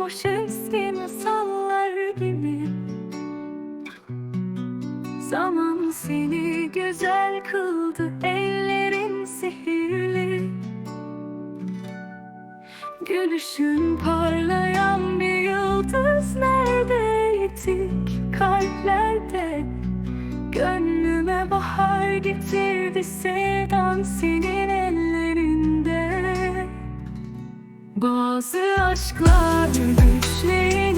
sarhoş eski masallar gibi. Zaman seni güzel kıldı ellerin sihirli. Gülüşün parlayan bir yıldız neredeydik kalplerde? Gönlüme bahar getirdi sevdan senin Bazı aşklar güçlenir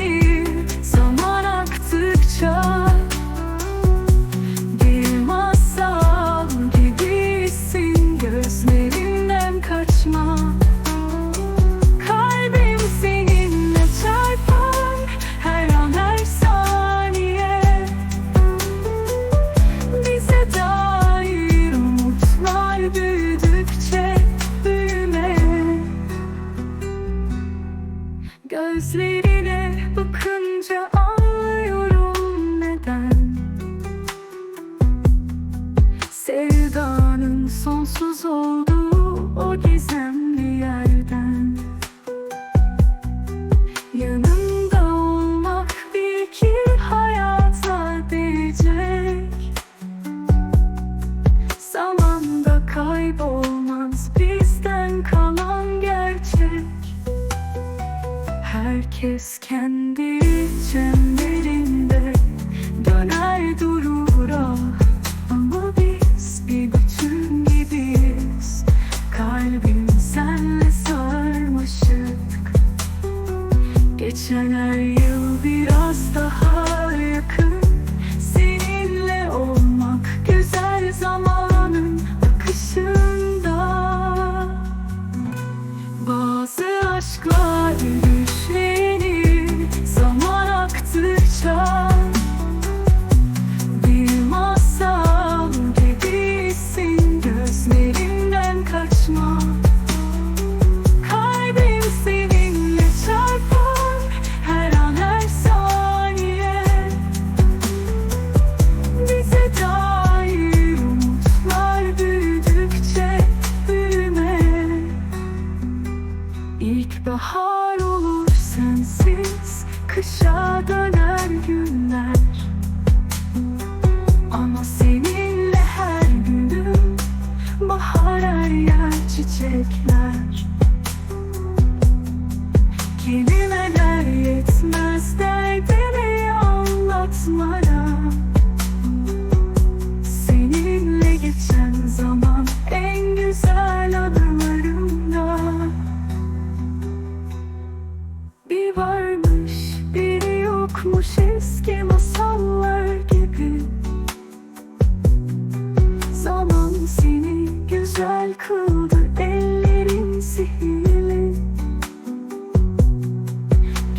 Gözlerine bakınca anlıyorum neden? Sevdanın sonsuz olduğu Herkes kendi çemberinde döner durur ah. Ama biz bir bütün gibiyiz. Kalbim senle sarmaşık. Geçen her yıl biraz daha yakın. Seninle olmak güzel zamanın akışında. Bazı aşklar İlkbahar olur sensiz Kışa döner günler. Ama seninle her günüm Bahar her yer çiçekler. Gelir güzel kıldı ellerin sihirli.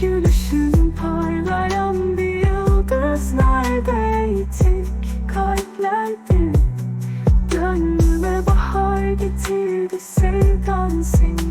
Gülüşün parlayan bir yıldız neredeydik kalplerde. Gönlüme bahar getirdi sevdan seni.